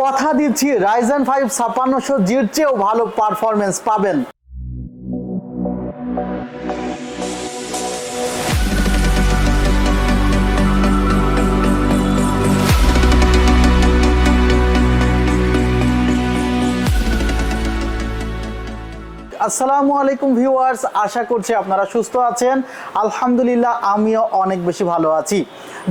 কথা দিচ্ছি Ryzen five ছাপ্পান্নশো জির চেয়েও ভালো পারফরমেন্স পাবেন। আসসালামু আলাইকুম ভিউয়ার্স, আশা করছি আপনারা সুস্থ আছেন। আলহামদুলিল্লাহ, আমিও অনেক বেশি ভালো আছি।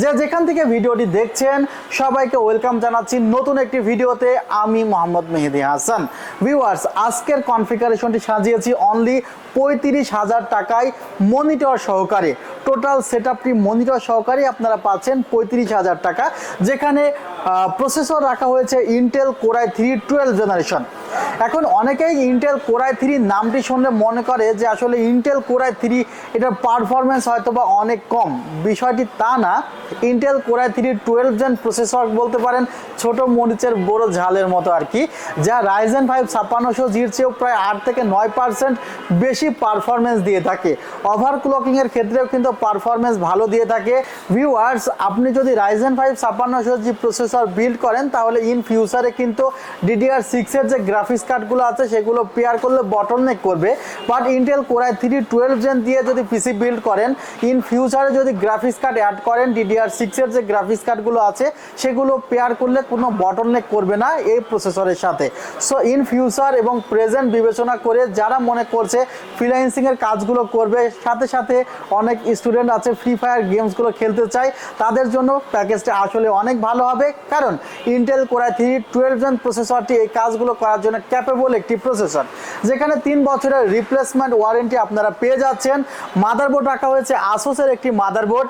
যে যেখান থেকে ভিডিওটি দেখছেন, সবাইকে ওয়েলকাম জানাচ্ছি নতুন একটি ভিডিওতে। আমি মোহাম্মদ মেহেদি হাসান। ভিউয়ার্স, আজকের কনফিগারেশনটি সাজিয়েছি অনলি পঁয়ত্রিশ হাজার টাকায় মনিটর সহকারে। টোটাল সেট আপটি মনিটর সহকারে আপনারা পাচ্ছেন পঁয়ত্রিশ হাজার টাকা। যেখানে প্রসেসর রাখা হয়েছে Intel core i three twelve generation এখন অনেকেই ইন্টেল কোরাই থ্রি নামটি শুনলে মনে করে যে আসলে ইন্টেল কোরাই থ্রি এটার পারফরমেন্স হয়তো বা অনেক কম। বিষয়টি তা না। Intel core i three twelve gen processor বলতে পারেন, ছোট মরিচের বড় ঝালের মতো আর কি, যা রাইজেন ফাইভ ছাপ্পান্নশো জির চেয়েও প্রায় আট থেকে নয় পার্সেন্ট বেশি পারফরমেন্স দিয়ে থাকে। ওভার ক্লকিংয়ের ক্ষেত্রেও কিন্তু পারফরমেন্স ভালো দিয়ে থাকে। ভিউয়ার্স আপনি যদি রাইজেন ফাইভ ছাপ্পান্নশো জি প্রসেসর বিল্ড করেন, তাহলে ইন ফিউচারে কিন্তু ডিডিআর সিক্সের যে গ্রাফিক্স কার্ডগুলো আছে, সেগুলো পেয়ার করলে বটল নেক করবে but Intel core i three twelve gen দিয়ে যদি পিসি বিল্ড করেন ইন ফিউচারে যদি গ্রাফিক্স কার্ড অ্যাড করেন ডিডিআর সিক্সের যে গ্রাফিক্স কার্ডগুলো আছে, সেগুলো পেয়ার করলে কোনো বটল নেক করবে না এই প্রসেসরের সাথে। সো ইন ফিউচার এবং প্রেজেন্ট বিবেচনা করে যারা মনে করছে ফ্রিল্যান্সিংয়ের কাজগুলো করবে, সাথে সাথে অনেক স্টুডেন্ট আছে ফ্রি ফায়ার গেমসগুলো খেলতে চায়, তাদের জন্য প্যাকেজটা আসলে অনেক ভালো হবে। কারণ Intel core i three twelve gen প্রসেসরটি এই কাজগুলো করার জন্য ক্যাপেবল একটি প্রসেসর যেখানে তিন বছরের রিপ্লেসমেন্ট ওয়ারেন্টি আপনারা পেয়ে যাচ্ছেন। মাদারবোর্ড রাখা হয়েছে আসোসের একটি মাদারবোর্ড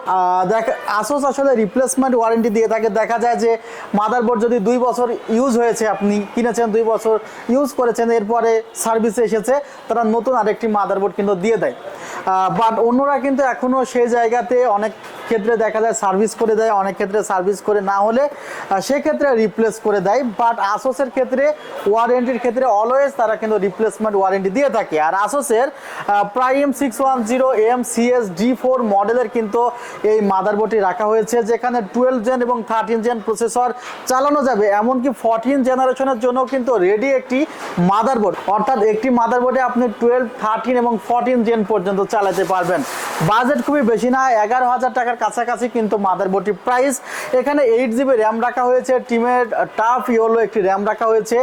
দেখ আসোস আসলে রিপ্লেসমেন্ট ওয়ারেন্টি দিয়ে থাকে। দেখা যায় যে মাদারবোর্ড যদি দুই বছর ইউজ হয়েছে, আপনি কিনেছেন, দুই বছর ইউজ করেছেন, এরপরে সার্ভিসে এসেছে, তারা নতুন আরেকটি মাদারবোর্ড কিন্তু দিয়ে দেয়। বাট অন্যরা কিন্তু এখনও সেই জায়গাতে অনেক ক্ষেত্রে দেখা যায় সার্ভিস করে দেয়, অনেক ক্ষেত্রে সার্ভিস করে না হলে সেক্ষেত্রে রিপ্লেস করে দেয়। বাট আসোসের ক্ষেত্রে ওয়ারেন্টির ক্ষেত্রে অলওয়েজ তারা কিন্তু রিপ্লেসমেন্ট ওয়ারেন্টি দিয়ে থাকে। আর আসোসের prime six one zero M CS D four মডেলের কিন্তু এই মাদারবোর্ডটি রাখা হয়েছে, যেখানে টুয়েলভ জেন এবং থার্টিন জেন প্রসেসর চালানো যাবে। এমনকি ফোরটিন জেনারেশনের জন্য কিন্তু রেডি একটি মাদারবোর্ড অর্থাৎ একটি মাদারবোর্ডে আপনি টুয়েলভ থার্টিন এবং ফর্টিন জেন পর্যন্ত চালাতে পারবেন। বাজেট খুবই বেশি না, এগারো হাজার টাকার কাছাকাছি কিন্তু মাদারবোর্ডটি প্রাইস এখানে এইট জিবি র্যাম রাখা হয়েছে, টিমের টাফ ইয়োলো একটি র্যাম রাখা হয়েছে।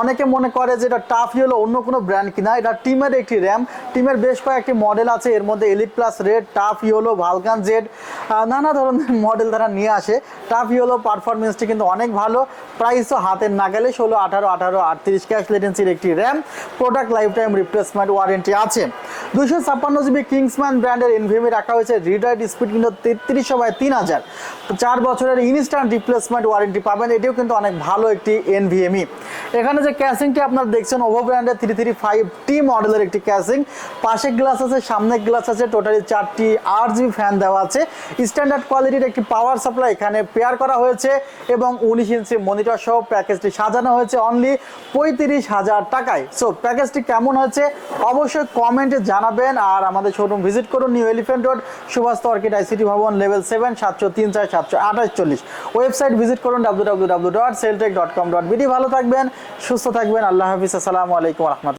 অনেকে মনে করে যে এটা টাফ ইয়োলো অন্য কোনো ব্র্যান্ড কিনা, এটা টিমের একটি র্যাম টিমের বেশ কয়েকটি মডেল আছে, এর মধ্যে elite plus red tough yellow Vulcan Z নানা ধরনের মডেল তারা নিয়ে আসে। টাফ ইয়োলো পারফরমেন্সটি কিন্তু অনেক ভালো। প্রাইসও হাতের নাগালে ষোলো, আঠারো আঠারো, আটত্রিশ ক্যাশ লেটেন্সির একটি RAM product lifetime replacement warranty আছে। দুশো ছাপ্পান্ন জিবি কিংসম্যান ব্র্যান্ডের রাখা হয়েছে স্পিড কিন্তু বাই তিন হাজার। চার বছরের ইনস্ট্যান্ট রিপ্লেসমেন্ট ওয়ারেন্টি পাবেন, এটিও কিন্তু অনেক ভালো একটি এনভিএমই এখানে যে ক্যাসিংটি আপনারা দেখছেন ওভো ব্র্যান্ডের থ্রি থ্রি ফাইভ টি মডেলের একটি ক্যাসিং পাশে গ্লাস আছে, সামনে গ্লাস আছে টোটালি চারটি আট জিবি ফ্যান দেওয়া আছে। স্ট্যান্ডার্ড কোয়ালিটির একটি পাওয়ার সাপ্লাই এখানে পেয়ার করা হয়েছে এবং উনিশ ইঞ্চি মনিটর সহ প্যাকেজটি সাজানো হয়েছে অনলি পঁয়ত্রিশ হাজার টাকায়। সো প্যাকেজটি কেমন হয়েছে? অবশ্যই কমেন্টে জানাবেন আর আমাদের শোরুম ভিজিট করুন new elephant road Subhash orchid ICT Bhaban level seven সাতশো তিন চার, সাতশো আঠাশ, চল্লিশ। ওয়েবসাইট ভিজিট করুন W W W dot Celtek dot com dot BD ভালো থাকবেন, সুস্থ থাকবেন, আল্লাহ হাফিজ, আসসালামু আলাইকুম রহমতুল্লাহ।